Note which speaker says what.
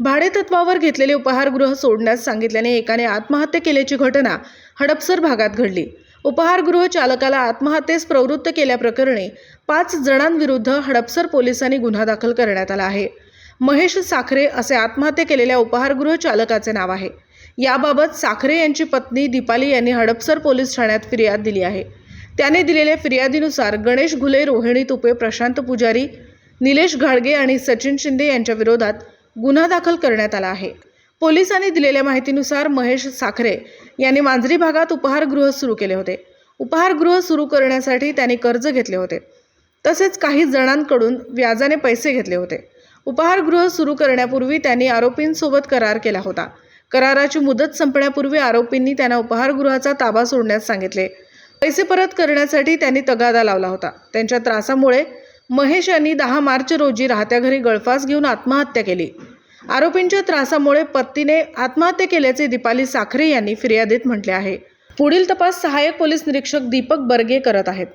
Speaker 1: भाडेतत्वावर घेतलेले उपाहारगृह सोडण्यास सांगितल्याने एकाने आत्महत्या केल्याची घटना हडपसर भागात घडली. उपहारगृह चालकाला आत्महत्येस प्रवृत्त केल्याप्रकरणी पाच जणांविरुद्ध हडपसर पोलिसांनी गुन्हा दाखल करण्यात आला आहे. महेश साखरे असे आत्महत्या केलेल्या उपहारगृह चालकाचे नाव आहे. याबाबत साखरे यांची पत्नी दीपाली यांनी हडपसर पोलीस ठाण्यात फिर्याद दिली आहे. त्याने दिलेल्या फिर्यादीनुसार गणेश घुले रोहिणी तुपे प्रशांत पुजारी निलेश घाडगे आणि सचिन शिंदे यांच्या विरोधात गुन्हा दाखल करण्यात आला आहे. पोलिसांनी दिलेल्या माहितीनुसार महेश साखरे यांनी मांजरी भागात उपहारगृह सुरू केले होते. उपहारगृह सुरू करण्यासाठी त्यांनी कर्ज घेतले होते. तसेच काही जणांकडून व्याजाने पैसे घेतले होते. उपहारगृह सुरू करण्यापूर्वी त्यांनी आरोपींसोबत करार केला होता. कराराची मुदत संपण्यापूर्वी आरोपींनी त्यांना उपहारगृहाचा ताबा सोडण्यास सांगितले. पैसे परत करण्यासाठी त्यांनी तगादा लावला होता. त्यांच्या त्रासामुळे महेश यांनी दहा मार्च रोजी राहत्या घरी गळफास घेऊन आत्महत्या केली. आरोपींच्या त्रासामुळे पत्नीने आत्महत्या केल्याचे दीपाली साखरे यांनी फिर्यादीत म्हटले आहे. पुढील तपास सहाय्यक पोलीस निरीक्षक दीपक बर्गे करत आहेत.